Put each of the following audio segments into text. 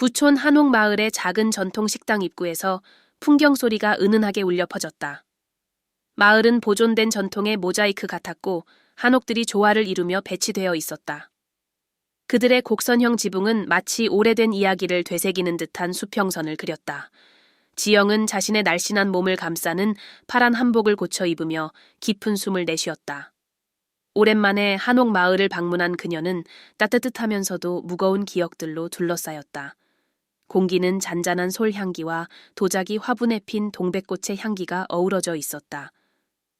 부촌 한옥 마을의 작은 전통 식당 입구에서 풍경 소리가 은은하게 울려 퍼졌다. 마을은 보존된 전통의 모자이크 같았고 한옥들이 조화를 이루며 배치되어 있었다. 그들의 곡선형 지붕은 마치 오래된 이야기를 되새기는 듯한 수평선을 그렸다. 지영은 자신의 날씬한 몸을 감싸는 파란 한복을 고쳐 입으며 깊은 숨을 내쉬었다. 오랜만에 한옥 마을을 방문한 그녀는 따뜻하면서도 무거운 기억들로 둘러싸였다. 공기는 잔잔한 솔 향기와 도자기 화분에 핀 동백꽃의 향기가 어우러져 있었다.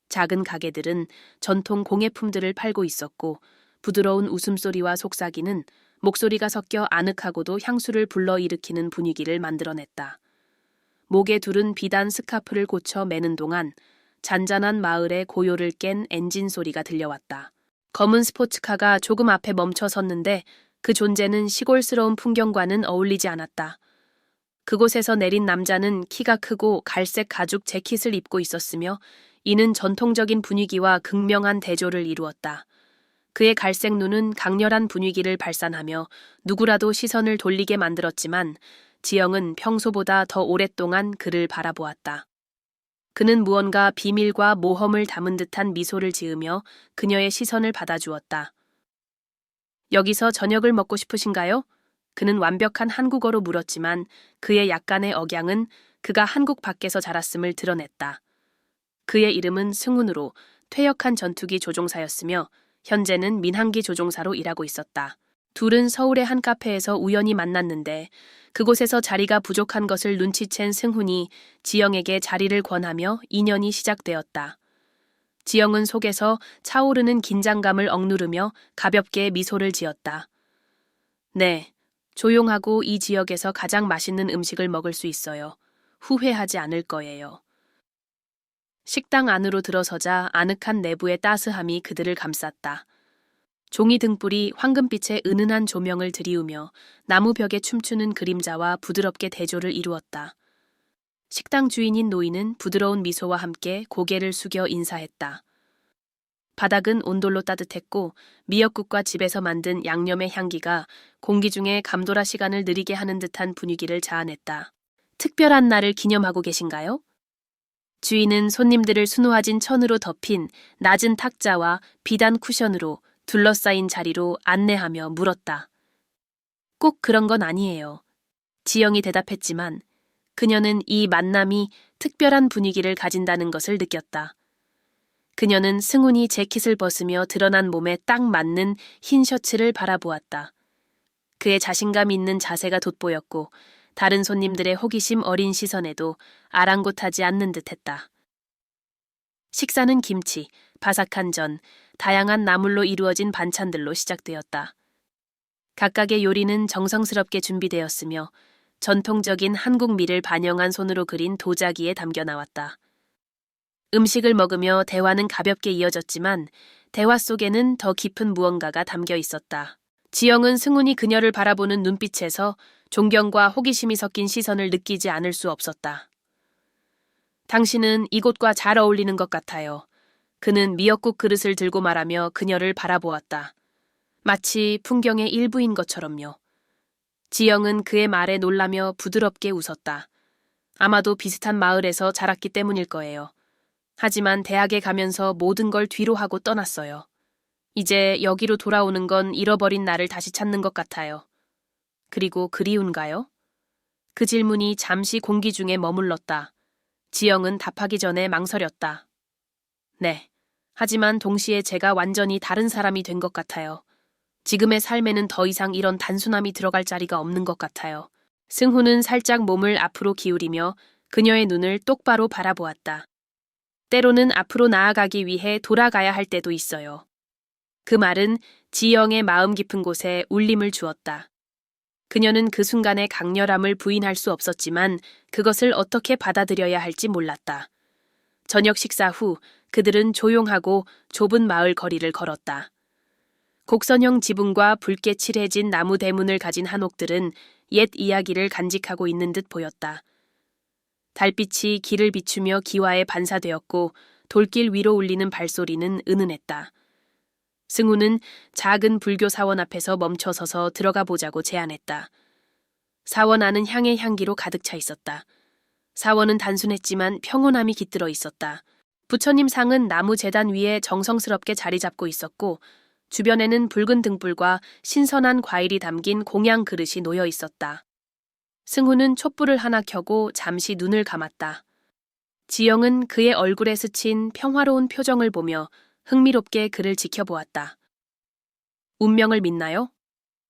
작은 가게들은 전통 공예품들을 팔고 있었고 부드러운 웃음소리와 속삭이는 목소리가 섞여 아늑하고도 향수를 불러일으키는 분위기를 만들어냈다. 목에 두른 비단 스카프를 고쳐 매는 동안 잔잔한 마을의 고요를 깬 엔진 소리가 들려왔다. 검은 스포츠카가 조금 앞에 멈춰 섰는데 그 존재는 시골스러운 풍경과는 어울리지 않았다. 그곳에서 내린 남자는 키가 크고 갈색 가죽 재킷을 입고 있었으며 이는 전통적인 분위기와 극명한 대조를 이루었다. 그의 갈색 눈은 강렬한 분위기를 발산하며 누구라도 시선을 돌리게 만들었지만 지영은 평소보다 더 오랫동안 그를 바라보았다. 그는 무언가 비밀과 모험을 담은 듯한 미소를 지으며 그녀의 시선을 받아주었다. 여기서 저녁을 먹고 싶으신가요? 그는 완벽한 한국어로 물었지만 그의 약간의 억양은 그가 한국 밖에서 자랐음을 드러냈다. 그의 이름은 승훈으로 퇴역한 전투기 조종사였으며 현재는 민항기 조종사로 일하고 있었다. 둘은 서울의 한 카페에서 우연히 만났는데 그곳에서 자리가 부족한 것을 눈치챈 승훈이 지영에게 자리를 권하며 인연이 시작되었다. 지영은 속에서 차오르는 긴장감을 억누르며 가볍게 미소를 지었다. 네, 조용하고 이 지역에서 가장 맛있는 음식을 먹을 수 있어요. 후회하지 않을 거예요. 식당 안으로 들어서자 아늑한 내부의 따스함이 그들을 감쌌다. 종이 등불이 황금빛의 은은한 조명을 들이우며 나무 벽에 춤추는 그림자와 부드럽게 대조를 이루었다. 식당 주인인 노인은 부드러운 미소와 함께 고개를 숙여 인사했다. 바닥은 온돌로 따뜻했고 미역국과 집에서 만든 양념의 향기가 공기 중에 감도라 시간을 느리게 하는 듯한 분위기를 자아냈다. 특별한 날을 기념하고 계신가요? 주인은 손님들을 수놓아진 천으로 덮인 낮은 탁자와 비단 쿠션으로 둘러싸인 자리로 안내하며 물었다. 꼭 그런 건 아니에요. 지영이 대답했지만 그녀는 이 만남이 특별한 분위기를 가진다는 것을 느꼈다. 그녀는 승훈이 재킷을 벗으며 드러난 몸에 딱 맞는 흰 셔츠를 바라보았다. 그의 자신감 있는 자세가 돋보였고 다른 손님들의 호기심 어린 시선에도 아랑곳하지 않는 듯했다. 식사는 김치, 바삭한 전, 다양한 나물로 이루어진 반찬들로 시작되었다. 각각의 요리는 정성스럽게 준비되었으며 전통적인 한국 미를 반영한 손으로 그린 도자기에 담겨 나왔다. 음식을 먹으며 대화는 가볍게 이어졌지만 대화 속에는 더 깊은 무언가가 담겨 있었다. 지영은 승훈이 그녀를 바라보는 눈빛에서 존경과 호기심이 섞인 시선을 느끼지 않을 수 없었다. 당신은 이곳과 잘 어울리는 것 같아요. 그는 미역국 그릇을 들고 말하며 그녀를 바라보았다. 마치 풍경의 일부인 것처럼요. 지영은 그의 말에 놀라며 부드럽게 웃었다. 아마도 비슷한 마을에서 자랐기 때문일 거예요. 하지만 대학에 가면서 모든 걸 뒤로 하고 떠났어요. 이제 여기로 돌아오는 건 잃어버린 나를 다시 찾는 것 같아요. 그리고 그리운가요? 그 질문이 잠시 공기 중에 머물렀다. 지영은 답하기 전에 망설였다. 네. 하지만 동시에 제가 완전히 다른 사람이 된 것 같아요. 지금의 삶에는 더 이상 이런 단순함이 들어갈 자리가 없는 것 같아요. 승훈은 살짝 몸을 앞으로 기울이며 그녀의 눈을 똑바로 바라보았다. 때로는 앞으로 나아가기 위해 돌아가야 할 때도 있어요. 그 말은 지영의 마음 깊은 곳에 울림을 주었다. 그녀는 그 순간의 강렬함을 부인할 수 없었지만 그것을 어떻게 받아들여야 할지 몰랐다. 저녁 식사 후 그들은 조용하고 좁은 마을 거리를 걸었다. 곡선형 지붕과 붉게 칠해진 나무 대문을 가진 한옥들은 옛 이야기를 간직하고 있는 듯 보였다. 달빛이 길을 비추며 기와에 반사되었고 돌길 위로 울리는 발소리는 은은했다. 승우는 작은 불교 사원 앞에서 멈춰서서 들어가 보자고 제안했다. 사원 안은 향의 향기로 가득 차 있었다. 사원은 단순했지만 평온함이 깃들어 있었다. 부처님 상은 나무 재단 위에 정성스럽게 자리 잡고 있었고 주변에는 붉은 등불과 신선한 과일이 담긴 공양 그릇이 놓여 있었다. 승우는 촛불을 하나 켜고 잠시 눈을 감았다. 지영은 그의 얼굴에 스친 평화로운 표정을 보며 흥미롭게 그를 지켜보았다. 운명을 믿나요?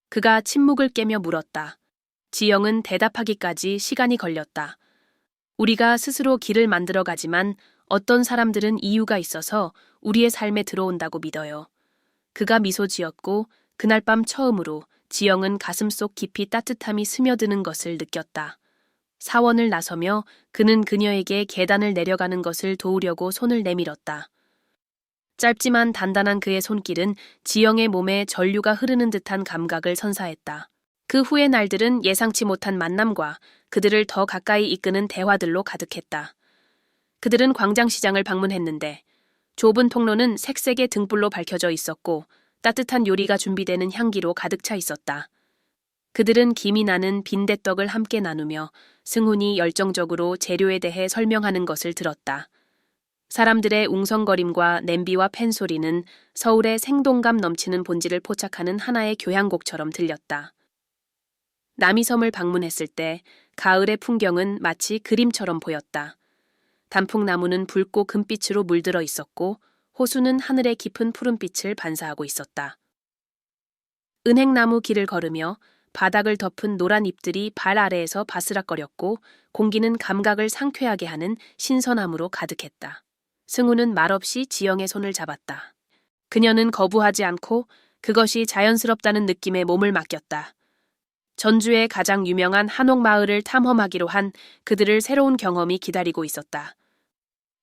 그가 침묵을 깨며 물었다. 지영은 대답하기까지 시간이 걸렸다. 우리가 스스로 길을 만들어 가지만 어떤 사람들은 이유가 있어서 우리의 삶에 들어온다고 믿어요. 그가 미소 지었고 그날 밤 처음으로 지영은 가슴 속 깊이 따뜻함이 스며드는 것을 느꼈다. 사원을 나서며 그는 그녀에게 계단을 내려가는 것을 도우려고 손을 내밀었다. 짧지만 단단한 그의 손길은 지영의 몸에 전류가 흐르는 듯한 감각을 선사했다. 그 후의 날들은 예상치 못한 만남과 그들을 더 가까이 이끄는 대화들로 가득했다. 그들은 광장시장을 방문했는데 좁은 통로는 색색의 등불로 밝혀져 있었고 따뜻한 요리가 준비되는 향기로 가득 차 있었다. 그들은 김이 나는 빈대떡을 함께 나누며 승훈이 열정적으로 재료에 대해 설명하는 것을 들었다. 사람들의 웅성거림과 냄비와 팬 소리는 서울의 생동감 넘치는 본질을 포착하는 하나의 교향곡처럼 들렸다. 남이섬을 방문했을 때 가을의 풍경은 마치 그림처럼 보였다. 단풍나무는 붉고 금빛으로 물들어 있었고 호수는 하늘의 깊은 푸른빛을 반사하고 있었다. 은행나무 길을 걸으며 바닥을 덮은 노란 잎들이 발 아래에서 바스락거렸고 공기는 감각을 상쾌하게 하는 신선함으로 가득했다. 승우는 말없이 지영의 손을 잡았다. 그녀는 거부하지 않고 그것이 자연스럽다는 느낌에 몸을 맡겼다. 전주의 가장 유명한 한옥 마을을 탐험하기로 한 그들을 새로운 경험이 기다리고 있었다.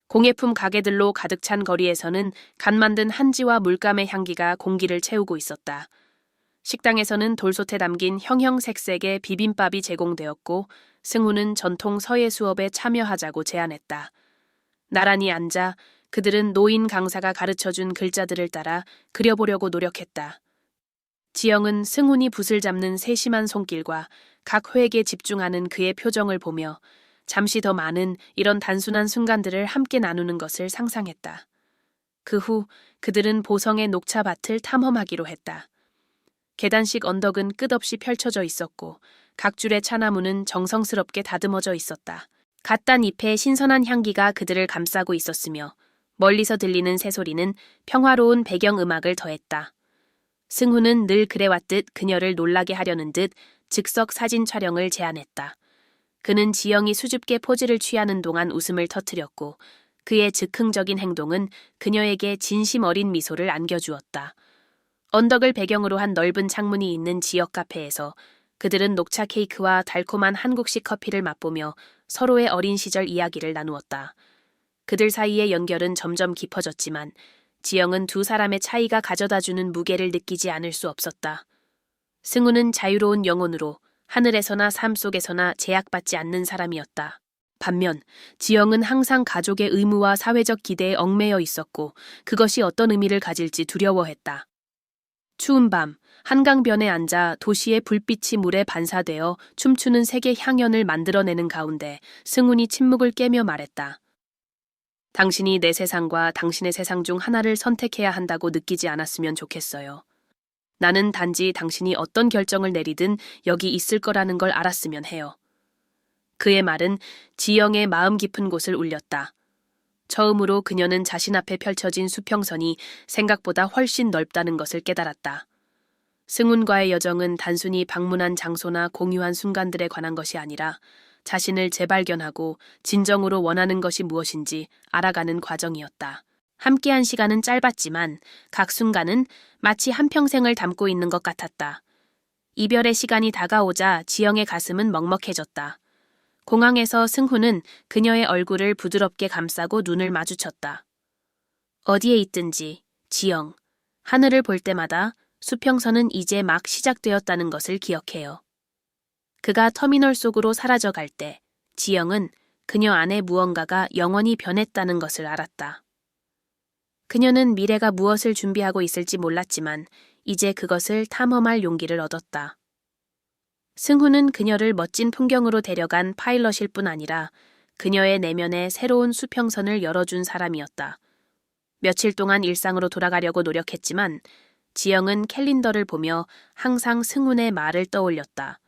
공예품 가게들로 가득 찬 거리에서는 갓 만든 한지와 물감의 향기가 공기를 채우고 있었다. 식당에서는 돌솥에 담긴 형형색색의 비빔밥이 제공되었고 승우는 전통 서예 수업에 참여하자고 제안했다. 나란히 앉아 그들은 노인 강사가 가르쳐준 글자들을 따라 그려보려고 노력했다. 지영은 승훈이 붓을 잡는 세심한 손길과 각 획에 집중하는 그의 표정을 보며 잠시 더 많은 이런 단순한 순간들을 함께 나누는 것을 상상했다. 그 후 그들은 보성의 녹차밭을 탐험하기로 했다. 계단식 언덕은 끝없이 펼쳐져 있었고 각 줄의 차나무는 정성스럽게 다듬어져 있었다. 갓단 잎의 신선한 향기가 그들을 감싸고 있었으며 멀리서 들리는 새소리는 평화로운 배경음악을 더했다. 승훈은 늘 그래왔듯 그녀를 놀라게 하려는 듯 즉석 사진 촬영을 제안했다. 그는 지영이 수줍게 포즈를 취하는 동안 웃음을 터뜨렸고 그의 즉흥적인 행동은 그녀에게 진심 어린 미소를 안겨주었다. 언덕을 배경으로 한 넓은 창문이 있는 지역 카페에서 그들은 녹차 케이크와 달콤한 한국식 커피를 맛보며 서로의 어린 시절 이야기를 나누었다. 그들 사이의 연결은 점점 깊어졌지만 지영은 두 사람의 차이가 가져다주는 무게를 느끼지 않을 수 없었다. 승우는 자유로운 영혼으로 하늘에서나 삶 속에서나 제약받지 않는 사람이었다. 반면 지영은 항상 가족의 의무와 사회적 기대에 얽매여 있었고 그것이 어떤 의미를 가질지 두려워했다. 추운 밤 한강변에 앉아 도시의 불빛이 물에 반사되어 춤추는 색의 향연을 만들어내는 가운데 승훈이 침묵을 깨며 말했다. 당신이 내 세상과 당신의 세상 중 하나를 선택해야 한다고 느끼지 않았으면 좋겠어요. 나는 단지 당신이 어떤 결정을 내리든 여기 있을 거라는 걸 알았으면 해요. 그의 말은 지영의 마음 깊은 곳을 울렸다. 처음으로 그녀는 자신 앞에 펼쳐진 수평선이 생각보다 훨씬 넓다는 것을 깨달았다. 승훈과의 여정은 단순히 방문한 장소나 공유한 순간들에 관한 것이 아니라 자신을 재발견하고 진정으로 원하는 것이 무엇인지 알아가는 과정이었다. 함께한 시간은 짧았지만 각 순간은 마치 한평생을 담고 있는 것 같았다. 이별의 시간이 다가오자 지영의 가슴은 먹먹해졌다. 공항에서 승훈은 그녀의 얼굴을 부드럽게 감싸고 눈을 마주쳤다. 어디에 있든지, 지영, 하늘을 볼 때마다 수평선은 이제 막 시작되었다는 것을 기억해요. 그가 터미널 속으로 사라져 갈 때, 지영은 그녀 안에 무언가가 영원히 변했다는 것을 알았다. 그녀는 미래가 무엇을 준비하고 있을지 몰랐지만 이제 그것을 탐험할 용기를 얻었다. 승훈은 그녀를 멋진 풍경으로 데려간 파일럿일 뿐 아니라 그녀의 내면에 새로운 수평선을 열어준 사람이었다. 며칠 동안 일상으로 돌아가려고 노력했지만 지영은 캘린더를 보며 항상 승훈의 말을 떠올렸다.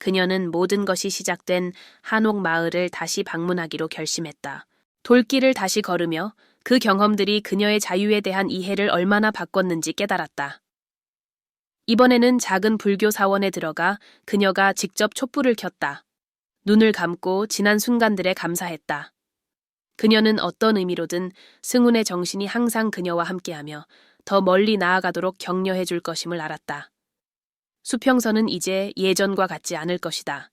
그녀는 모든 것이 시작된 한옥 마을을 다시 방문하기로 결심했다. 돌길을 다시 걸으며 그 경험들이 그녀의 자유에 대한 이해를 얼마나 바꿨는지 깨달았다. 이번에는 작은 불교 사원에 들어가 그녀가 직접 촛불을 켰다. 눈을 감고 지난 순간들에 감사했다. 그녀는 어떤 의미로든 승훈의 정신이 항상 그녀와 함께하며 더 멀리 나아가도록 격려해 줄 것임을 알았다. 수평선은 이제 예전과 같지 않을 것이다.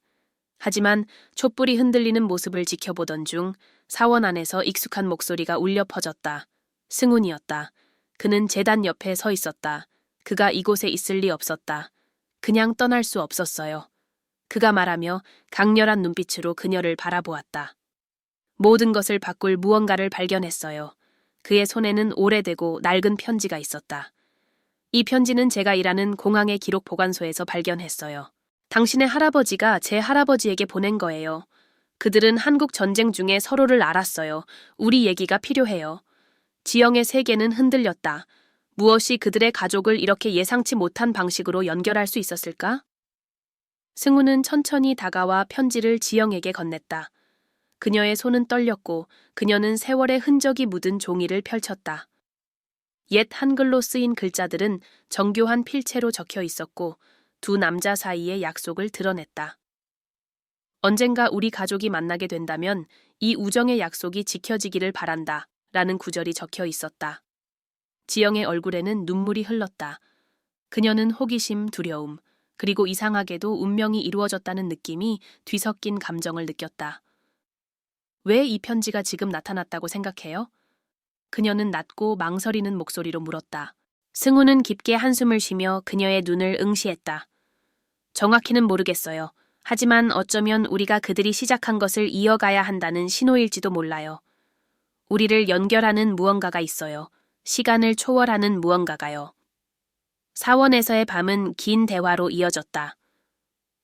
하지만 촛불이 흔들리는 모습을 지켜보던 중 사원 안에서 익숙한 목소리가 울려 퍼졌다. 승훈이었다. 그는 재단 옆에 서 있었다. 그가 이곳에 있을 리 없었다. 그냥 떠날 수 없었어요. 그가 말하며 강렬한 눈빛으로 그녀를 바라보았다. 모든 것을 바꿀 무언가를 발견했어요. 그의 손에는 오래되고 낡은 편지가 있었다. 이 편지는 제가 일하는 공항의 기록 보관소에서 발견했어요. 당신의 할아버지가 제 할아버지에게 보낸 거예요. 그들은 한국 전쟁 중에 서로를 알았어요. 우리 얘기가 필요해요. 지영의 세계는 흔들렸다. 무엇이 그들의 가족을 이렇게 예상치 못한 방식으로 연결할 수 있었을까? 승우는 천천히 다가와 편지를 지영에게 건넸다. 그녀의 손은 떨렸고 그녀는 세월의 흔적이 묻은 종이를 펼쳤다. 옛 한글로 쓰인 글자들은 정교한 필체로 적혀 있었고 두 남자 사이의 약속을 드러냈다. 언젠가 우리 가족이 만나게 된다면 이 우정의 약속이 지켜지기를 바란다. 라는 구절이 적혀 있었다. 지영의 얼굴에는 눈물이 흘렀다. 그녀는 호기심, 두려움, 그리고 이상하게도 운명이 이루어졌다는 느낌이 뒤섞인 감정을 느꼈다. 왜 이 편지가 지금 나타났다고 생각해요? 그녀는 낮고 망설이는 목소리로 물었다. 승우는 깊게 한숨을 쉬며 그녀의 눈을 응시했다. 정확히는 모르겠어요. 하지만 어쩌면 우리가 그들이 시작한 것을 이어가야 한다는 신호일지도 몰라요. 우리를 연결하는 무언가가 있어요. 시간을 초월하는 무언가가요. 사원에서의 밤은 긴 대화로 이어졌다.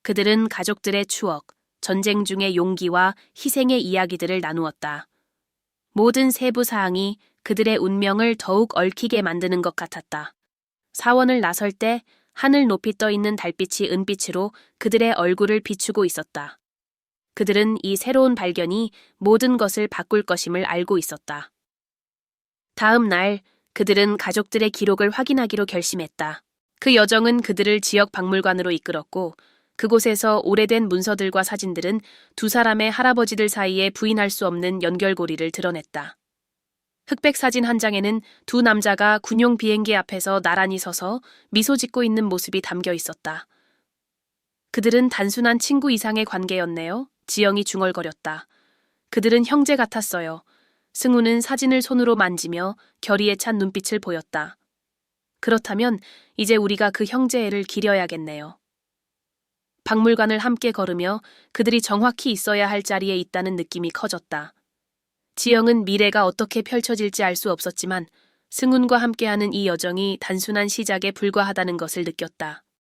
그들은 가족들의 추억, 전쟁 중의 용기와 희생의 이야기들을 나누었다. 모든 세부 사항이 그들의 운명을 더욱 얽히게 만드는 것 같았다. 사원을 나설 때 하늘 높이 떠 있는 달빛이 은빛으로 그들의 얼굴을 비추고 있었다. 그들은 이 새로운 발견이 모든 것을 바꿀 것임을 알고 있었다. 다음 날 그들은 가족들의 기록을 확인하기로 결심했다. 그 여정은 그들을 지역 박물관으로 이끌었고 그곳에서 오래된 문서들과 사진들은 두 사람의 할아버지들 사이에 부인할 수 없는 연결고리를 드러냈다. 흑백 사진 한 장에는 두 남자가 군용 비행기 앞에서 나란히 서서 미소 짓고 있는 모습이 담겨 있었다. 그들은 단순한 친구 이상의 관계였네요. 지영이 중얼거렸다. 그들은 형제 같았어요. 승우는 사진을 손으로 만지며 결의에 찬 눈빛을 보였다. 그렇다면 이제 우리가 그 형제애를 기려야겠네요. 박물관을 함께 걸으며 그들이 정확히 있어야 할 자리에 있다는 느낌이 커졌다. 지영은 미래가 어떻게 펼쳐질지 알 수 없었지만 승훈과 함께하는 이 여정이 단순한 시작에 불과하다는 것을 느꼈다.